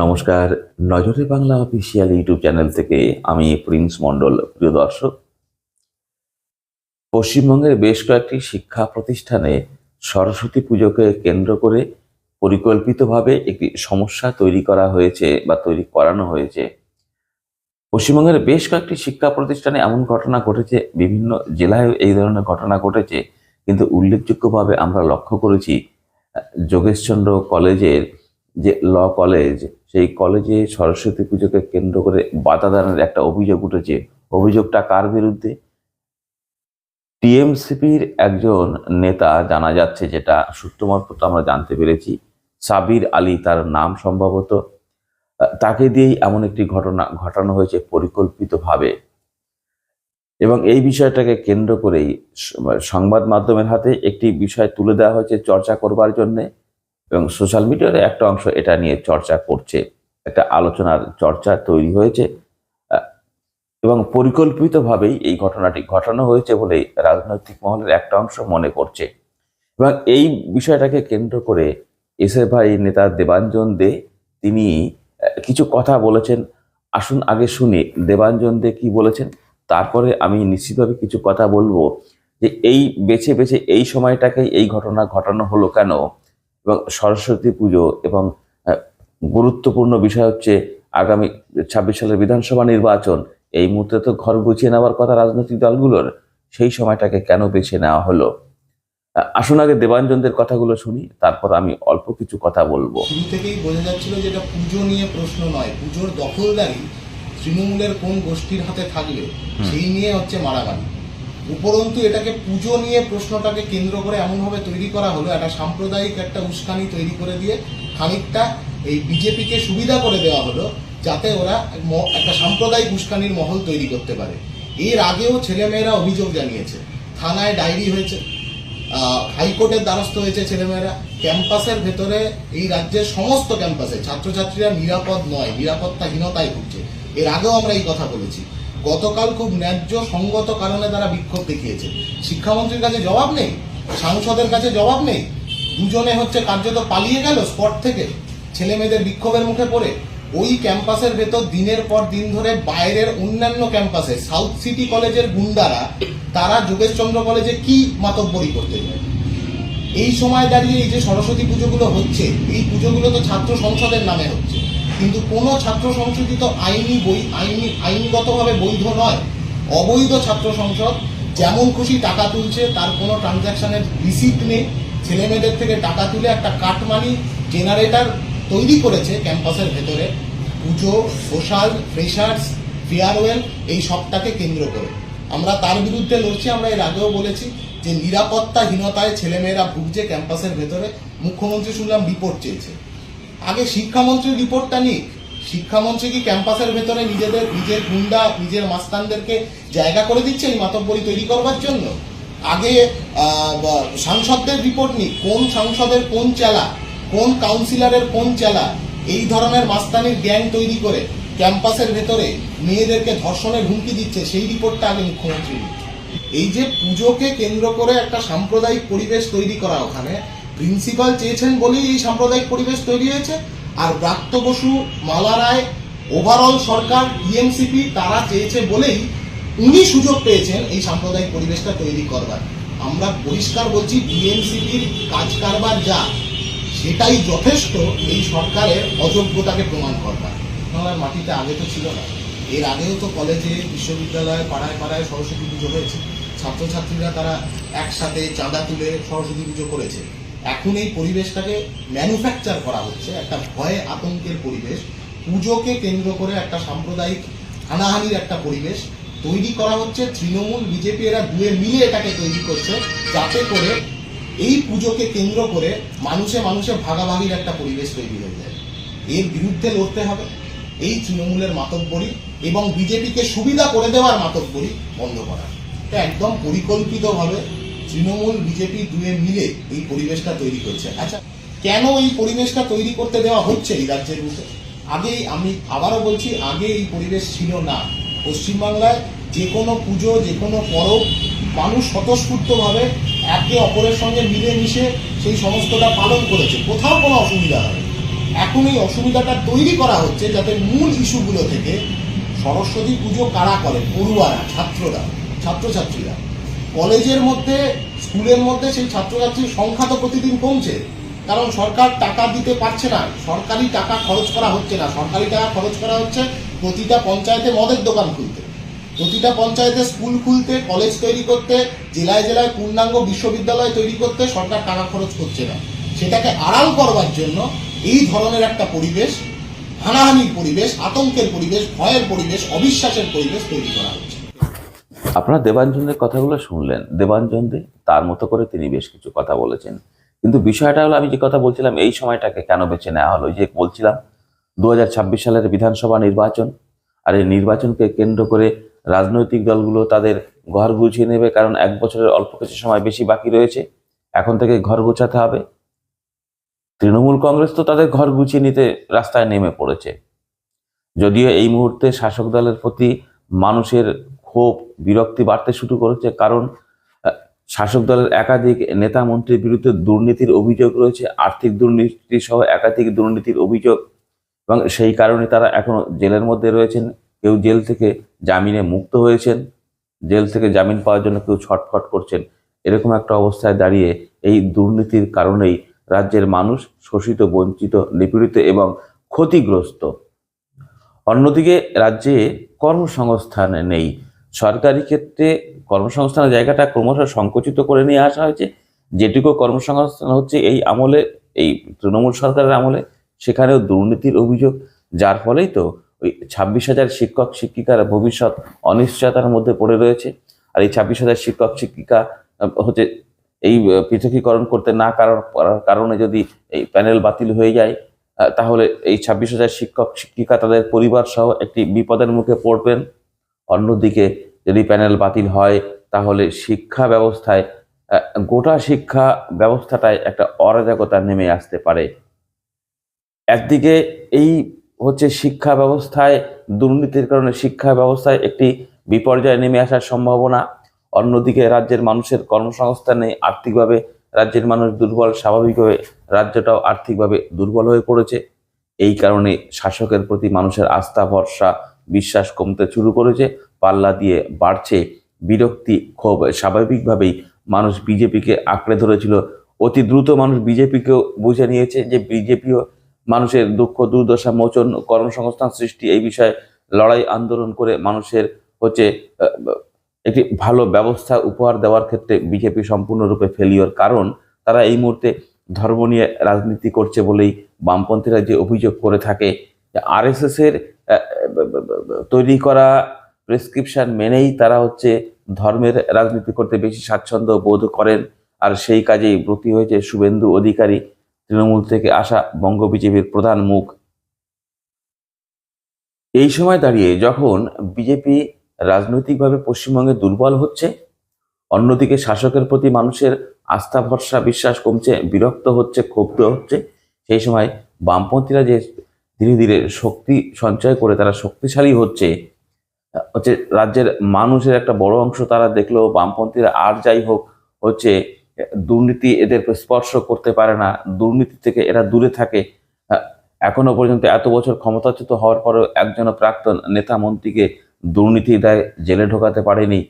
নমস্কার, নজরে Bangla official YouTube channel থেকে আমি প্রিন্স মণ্ডল। প্রিয় দর্শক, পশ্চিমবঙ্গের বেশ কয়েকটি শিক্ষা প্রতিষ্ঠানে সরস্বতী পুজোকে কেন্দ্র করে পরিকল্পিতভাবে একটি সমস্যা তৈরি করা হয়েছে বা তৈরি করানো হয়েছে। পশ্চিমবঙ্গের বেশ কয়েকটি শিক্ষা প্রতিষ্ঠানে এমন ঘটনা ঘটেছে, বিভিন্ন জেলায় এই ধরনের ঘটনা ঘটেছে, কিন্তু উল্লেখযোগ্যভাবে আমরা লক্ষ্য করেছি, যোগেশচন্দ্র কলেজের যে ল কলেজ, সেই কলেজে সরস্বতী পুজোকে কেন্দ্র করে বাধা দানের একটা অভিযোগ উঠেছে। অভিযোগটা কার বিরুদ্ধে? টিএমসিপির একজন নেতা জানা যাচ্ছে যেটা সূত্র আমরা জানতে পেরেছি। সাবির আলী তার নাম সম্ভবত। তাকে দিয়েই এমন একটি ঘটনা ঘটানো হয়েছে পরিকল্পিতভাবে। এবং এই বিষয়টাকে কেন্দ্র করেই সংবাদ মাধ্যমের হাতে একটি বিষয় তুলে দেওয়া হয়েছে চর্চা করবার জন্যে। এবং সোশ্যাল মিডিয়ার একটা অংশ এটা নিয়ে চর্চা করছে, একটা আলোচনার চর্চা তৈরি হয়েছে এবং পরিকল্পিতভাবেই এই ঘটনাটি ঘটানো হয়েছে বলে রাজনৈতিক মহলের একটা অংশ মনে করছে। এবং এই বিষয়টাকে কেন্দ্র করে এসএফআই নেতা দেবাঞ্জন দে, তিনি কিছু কথা বলেছেন। আসুন আগে শুনে, দেবাঞ্জন দে কি বলেছেন? তারপরে আমি নিশ্চিতভাবে কিছু কথা বলব যে এই বেছে বেছে এই সময়টাকে এই ঘটনা ঘটানো হলো কেন? এবং সরস্বতী পুজো এবং গুরুত্বপূর্ণ বিষয় হচ্ছে আগামী ছাব্বিশ সালের বিধানসভা নির্বাচন। এই মুহূর্তে তো ঘর গুছিয়ে নেওয়ার কথা রাজনৈতিক দলগুলোর। সেই সময়টাকে কেন বেছে নেওয়া হলো? আসুন আগে দেবাঞ্জনদের কথাগুলো শুনি তারপর আমি অল্প কিছু কথা বলব। শুরু থেকেই বোঝা যাচ্ছিল যে এটা পুজো নিয়ে প্রশ্ন নয় পুজোর দখলদারি তৃণমূলের কোন গোষ্ঠীর হাতে থাকবে সেই নিয়ে হচ্ছে মারামারি। উপরন্তু এটাকে পুজো নিয়ে প্রশ্নটাকে কেন্দ্র করে এমনভাবে তৈরি করা হলো, একটা সাম্প্রদায়িক একটা উস্কানি তৈরি করে দিয়ে খানিকটা এই বিজেপিকে সুবিধা করে দেওয়া হলো, যাতে ওরা একটা সাম্প্রদায়িক উস্কানির মহল তৈরি করতে পারে। এর আগেও ছেলেমেয়েরা অভিযোগ জানিয়েছে, থানায় ডায়েরি হয়েছে হাইকোর্টের দ্বারস্থ হয়েছে ছেলেমেয়েরা। ক্যাম্পাসের ভেতরে এই রাজ্যের সমস্ত ক্যাম্পাসে ছাত্রছাত্রীরা নিরাপদ নয়, নিরাপত্তাহীনতায় ভুগছে। এর আগেও আমরা এই কথা বলেছি। গতকাল খুব ন্যায্য সঙ্গত কারণে তারা বিক্ষোভ দেখিয়েছে। শিক্ষামন্ত্রীর কাছে জবাব নেই, সাংসদের কাছে জবাব নেই। দুজনে হচ্ছে কার্যত পালিয়ে গেল স্পট থেকে। ছেলে মেয়েদের বিক্ষোভের মুখে পড়ে ওই ক্যাম্পাসের ভেতর দিনের পর দিন ধরে বাইরের অন্যান্য ক্যাম্পাসে, সাউথ সিটি কলেজের গুন্ডারা, তারা যোগেশচন্দ্র কলেজে কি মাতব্বরি করতে যায় এই সময় দাঁড়িয়ে এই যে সরস্বতী পুজোগুলো হচ্ছে, এই পুজোগুলো তো ছাত্র সংসদের নামে হচ্ছে। কিন্তু কোনো ছাত্র সংসদই তো আইনি বই, আইনি, আইনগতভাবে বৈধ নয়। অবৈধ ছাত্র সংসদ যেমন খুশি টাকা তুলছে, তার কোনো ট্রানজ্যাকশনের রিসিপ্ট নেই। ছেলে মেয়েদের থেকে টাকা তুলে একটা কাটমানি জেনারেটার তৈরি করেছে ক্যাম্পাসের ভেতরে। পুজো, সোশ্যাল, ফ্রেশার্স, ফেয়ারওয়েল, এই সবটাকে কেন্দ্র করে। আমরা তার বিরুদ্ধে লড়ছি, আমরা এর আগেও বলেছি যে নিরাপত্তাহীনতায় ছেলেমেয়েরা ভুগছে ক্যাম্পাসের ভেতরে। মুখ্যমন্ত্রী শুনলাম রিপোর্ট চেয়েছে। আগে শিক্ষামন্ত্রীর রিপোর্টটা নিক। শিক্ষামন্ত্রী কি ক্যাম্পাসের ভেতরে নিজেদের, নিজের গুন্ডা, নিজের মাস্তানদেরকে জায়গা করে দিচ্ছে এই মাতব্বরি তৈরি করবার জন্য? আগে সাংসদদের রিপোর্ট নিক। কোন সাংসদের কোন চেলা? কোন কাউন্সিলরের কোন চেলা? এই ধরনের মাস্তানির গ্যাং তৈরি করে ক্যাম্পাসের ভেতরে মেয়েদেরকে ধর্ষণের হুমকি দিচ্ছে, সেই রিপোর্টটা আগে মুখ্যমন্ত্রী। এই যে পুজোকে কেন্দ্র করে একটা সাম্প্রদায়িক পরিবেশ তৈরি করা ওখানে প্রিন্সিপাল চেয়েছেন বলেই এই সাম্প্রদায়িক পরিবেশ তৈরি হয়েছে। আর ব্রাত্য বসু, মালা রায় ওভারঅল সরকার ইএমসিপি তারা চেয়েছে বলেই উনি সুযোগ পেয়েছেন এই সাম্প্রদায়িক পরিবেশটা তৈরি করবার। আমরা পরিষ্কার বলছি বিএনসিপির কাজ কারবার যা, সেটাই যথেষ্ট এই সরকারের অযোগ্যতাকে প্রমাণ করবার। বাংলার মাটিতে আগে তো ছিল না। এর আগেও তো কলেজে, বিশ্ববিদ্যালয়ে, পাড়ায় পাড়ায় সরস্বতী পুজো হয়েছে। ছাত্রছাত্রীরা তারা একসাথে চাঁদা তুলে সরস্বতী পুজো করেছে। এখন এই পরিবেশটাকে ম্যানুফ্যাকচার করা হচ্ছে, একটা ভয়ে আতঙ্কের পরিবেশ। পুজোকে কেন্দ্র করে একটা সাম্প্রদায়িক হানাহানির একটা পরিবেশ তৈরি করা হচ্ছে। তৃণমূল, বিজেপি এরা দুয়ে মিলে এটাকে তৈরি করছে, যাতে করে এই পুজোকে কেন্দ্র করে মানুষে মানুষে ভাগাভাগির একটা পরিবেশ তৈরি হয়ে যায়। এর বিরুদ্ধে লড়তে হবে। এই তৃণমূলের মাতব্বরি এবং বিজেপিকে সুবিধা করে দেওয়ার মাতব্বরি বন্ধ করা। একদম পরিকল্পিতভাবে তৃণমূল, বিজেপি দুয়ে মিলে এই পরিবেশটা তৈরি করছে। আচ্ছা কেন এই পরিবেশটা তৈরি করতে দেওয়া হচ্ছে এই রাজ্যের মধ্যে? আগেই আমি আবারও বলছি, আগে এই পরিবেশ ছিল না। পশ্চিমবাংলায় যে কোনো পুজো, যে কোনো পরব মানুষ স্বতঃস্ফূর্তভাবে একে অপরের সঙ্গে মিলেমিশে সেই সমস্তটা পালন করেছে। কোথাও কোনো অসুবিধা হয় এখন এই অসুবিধাটা তৈরি করা হচ্ছে যাতে মূল ইস্যুগুলো থেকে সরস্বতী পুজো কারা করে পড়ুয়ারা, ছাত্ররা, ছাত্রছাত্রীরা। কলেজের মধ্যে, স্কুলের মধ্যে সেই ছাত্রছাত্রীর সংখ্যা তো প্রতিদিন কমছে। কারণ সরকার টাকা দিতে পারছে না। সরকারি টাকা খরচ করা হচ্ছে না। সরকারি টাকা খরচ করা হচ্ছে প্রতিটা পঞ্চায়েতে মদের দোকান খুলতে। প্রতিটা পঞ্চায়েতে স্কুল খুলতে, কলেজ তৈরি করতে, জেলায় জেলায় পূর্ণাঙ্গ বিশ্ববিদ্যালয় তৈরি করতে সরকার টাকা খরচ করছে না। সেটাকে আড়াল করবার জন্য এই ধরনের একটা পরিবেশ, হানাহানির পরিবেশ, আতঙ্কের পরিবেশ, ভয়ের পরিবেশ, অবিশ্বাসের পরিবেশ তৈরি করা হচ্ছে। আপনারা দেবাঞ্জনের কথাগুলো শুনলেন। দেবাঞ্জন দে তার মতো করে তিনি বেশ কিছু কথা বলেছেন। কিন্তু বিষয়টা হলো, আমি যে কথা বলছিলাম, এই সময়টাকে কেন বেছে নেওয়া হলো? যে বলছিলাম দু হাজার ছাব্বিশ সালের বিধানসভা নির্বাচন, আর এই নির্বাচনকে কেন্দ্র করে রাজনৈতিক দলগুলো তাদের ঘর গুছিয়ে নেবে, কারণ এক বছরের অল্প কিছু সময় বেশি বাকি রয়েছে। এখন থেকে ঘর গোছাতে হবে। তৃণমূল কংগ্রেস তো তাদের ঘর গুছিয়ে নিতে রাস্তায় নেমে পড়েছে। যদিও এই মুহূর্তে শাসক দলের প্রতি মানুষের ক্ষোভ, বিরক্তি বাড়তে শুরু করেছে। কারণ শাসক দলের একাধিক নেতা মন্ত্রীর বিরুদ্ধে দুর্নীতির অভিযোগ রয়েছে, আর্থিক দুর্নীতি সহ একাধিক দুর্নীতির অভিযোগ। এবং সেই কারণে তারা এখনও জেলের মধ্যে রয়েছেন। কেউ জেল থেকে জামিনে মুক্ত হয়েছেন। জেল থেকে জামিন পাওয়ার জন্য কেউ ছটফট করছেন। এরকম একটা অবস্থায় দাঁড়িয়ে এই দুর্নীতির কারণেই রাজ্যের মানুষ শোষিত, বঞ্চিত, নিপীড়িত এবং ক্ষতিগ্রস্ত। অন্যদিকে রাজ্যে কর্মসংস্থান নেই। সরকারি ক্ষেত্রে কর্মসংস্থানের জায়গাটা ক্রমশ সংকুচিত করে নিয়ে আসা হয়েছে। যেটুকু কর্মসংস্থান হচ্ছে এই আমলে, এই তৃণমূল সরকারের আমলে, সেখানেও দুর্নীতির অভিযোগ, যার ফলেই তো ওই ছাব্বিশ হাজার শিক্ষক, শিক্ষিকার ভবিষ্যৎ অনিশ্চয়তার মধ্যে পড়ে রয়েছে। আর এই ছাব্বিশ হাজার শিক্ষক, শিক্ষিকা হচ্ছে এই পৃথকীকরণ করতে না কারণ, করার কারণে যদি এই প্যানেল বাতিল হয়ে যায় তাহলে এই ছাব্বিশ হাজার শিক্ষক, শিক্ষিকা তাদের পরিবার সহ একটি বিপদের মুখে পড়বেন। অন্যদিকে যদি প্যানেল বাতিল হয়, তাহলে শিক্ষা ব্যবস্থায় গোটা শিক্ষা ব্যবস্থাটায় একটা অরাজকতা নেমে আসতে পারে। একদিকে এই হচ্ছে শিক্ষা ব্যবস্থায়, দুর্নীতির কারণে শিক্ষা ব্যবস্থায় একটি বিপর্যয় নেমে আসার সম্ভাবনা। অন্যদিকে রাজ্যের মানুষের কর্মসংস্থানে আর্থিকভাবে রাজ্যের মানুষ দুর্বল, স্বাভাবিকভাবে রাজ্যটাও আর্থিকভাবে দুর্বল হয়ে পড়েছে। এই কারণে শাসকের প্রতি মানুষের আস্থা, ভরসা বিশ্বাস কমতে শুরু করেছে, পাল্লা দিয়ে বাড়ছে বিরক্তি ক্ষোভ। স্বাভাবিকভাবেই মানুষ বিজেপিকে আঁকড়ে ধরেছিল। অতি দ্রুত মানুষ বিজেপিকেও বুঝে নিয়েছে যে বিজেপিও মানুষের দুঃখ, দুর্দশা, মোচন, কর্মসংস্থান সৃষ্টি এই বিষয়ে লড়াই আন্দোলন করে মানুষের হচ্ছে একটি ভালো ব্যবস্থা উপহার দেওয়ার ক্ষেত্রে বিজেপি সম্পূর্ণরূপে ফেলিওর কারণ তারা এই মুহূর্তে ধর্ম নিয়ে রাজনীতি করছে বলেই বামপন্থীরা যে অভিযোগ করে থাকে আর তৈরি করা প্রেসক্রিপশন মেনেই তারা হচ্ছে ধর্মের রাজনীতি করতে বেশি স্বাচ্ছন্দ্য বোধ করেন। আর সেই কাজেই ব্রতী হয়েছে শুভেন্দু অধিকারী, তৃণমূল থেকে আসা বঙ্গ বিজেপির প্রধান মুখ। এই সময় দাঁড়িয়ে যখন বিজেপি রাজনৈতিকভাবে পশ্চিমবঙ্গে দুর্বল হচ্ছে, অন্যদিকে শাসকের প্রতি মানুষের আস্থা, ভরসা, বিশ্বাস কমছে, বিরক্ত হচ্ছে, ক্ষুব্ধ হচ্ছে। সেই সময় বামপন্থীরা যে ধীরে ধীরে শক্তি সঞ্চয় করে তারা শক্তিশালী হচ্ছে। হচ্ছে রাজ্যের মানুষের একটা বড় অংশ তারা দেখল বামপন্থীরা আর যাই হোক, হচ্ছে দুর্নীতি এদের স্পর্শ করতে পারে না, দুর্নীতি থেকে এরা দূরে থাকে। এখনও পর্যন্ত এত বছর ক্ষমতাচ্যুত হওয়ার পরেও একজন প্রাক্তন নেতা মন্ত্রীকে দুর্নীতি দায় জেলে ঢোকাতে পারেনি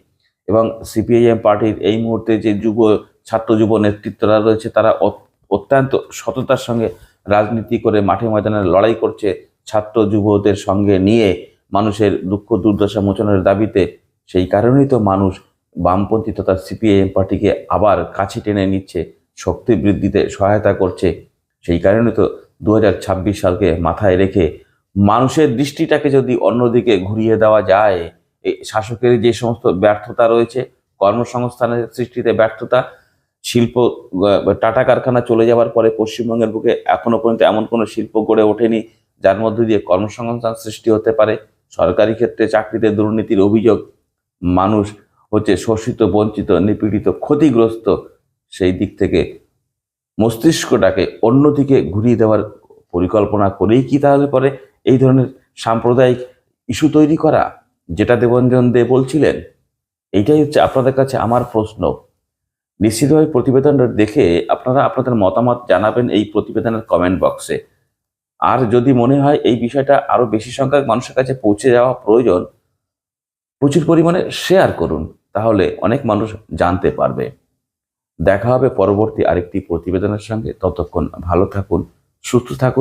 এবং সিপিআইএম পার্টির এই মুহূর্তে যে যুব, ছাত্র যুব নেতৃত্বরা রয়েছে, তারা অত- অত্যন্ত সততার সঙ্গে রাজনীতি করে মাঠে ময়দানে লড়াই করছে ছাত্র যুবদের সঙ্গে নিয়ে মানুষের দুঃখ দুর্দশা মোচনের দাবিতে। সেই কারণেই তো মানুষ বামপন্থী তথা সিপিআইএম পার্টিকে আবার কাছে টেনে নিচ্ছে, শক্তি বৃদ্ধিতে সহায়তা করছে। সেই কারণে তো দু হাজার ছাব্বিশ সালকে মাথায় রেখে মানুষের দৃষ্টিটাকে যদি অন্যদিকে ঘুরিয়ে দেওয়া যায় শাসকের যে সমস্ত ব্যর্থতা রয়েছে, কর্মসংস্থানের সৃষ্টিতে ব্যর্থতা শিল্প টাটা কারখানা চলে যাওয়ার পরে পশ্চিমবঙ্গের বুকে এখনও পর্যন্ত এমন কোনো শিল্প গড়ে ওঠেনি, যার মধ্যে দিয়ে কর্মসংস্থান সৃষ্টি হতে পারে। সরকারি ক্ষেত্রে চাকরিতে দুর্নীতির অভিযোগ, মানুষ হচ্ছে শোষিত, বঞ্চিত, নিপীড়িত, ক্ষতিগ্রস্ত। সেই দিক থেকে মস্তিষ্কটাকে অন্যদিকে ঘুরিয়ে দেওয়ার পরিকল্পনা করেই কি তাহলে পরে এই ধরনের সাম্প্রদায়িক ইস্যু তৈরি করা, যেটা দেবঞ্জন দে বলছিলেন? এইটাই হচ্ছে আপনাদের কাছে আমার প্রশ্ন। নিশ্চিতভাবে প্রতিবেদনটা দেখে আপনারা আপনাদের মতামত জানাবেন এই প্রতিবেদনের কমেন্ট বক্সে আর যদি মনে হয় এই বিষয়টা আরও বেশি সংখ্যক মানুষের কাছে পৌঁছে যাওয়া প্রয়োজন, প্রচুর পরিমাণে শেয়ার করুন, তাহলে অনেক মানুষ জানতে পারবে। দেখা হবে পরবর্তী আরেকটি প্রতিবেদনের সঙ্গে। ততক্ষণ ভালো থাকুন, সুস্থ থাকুন।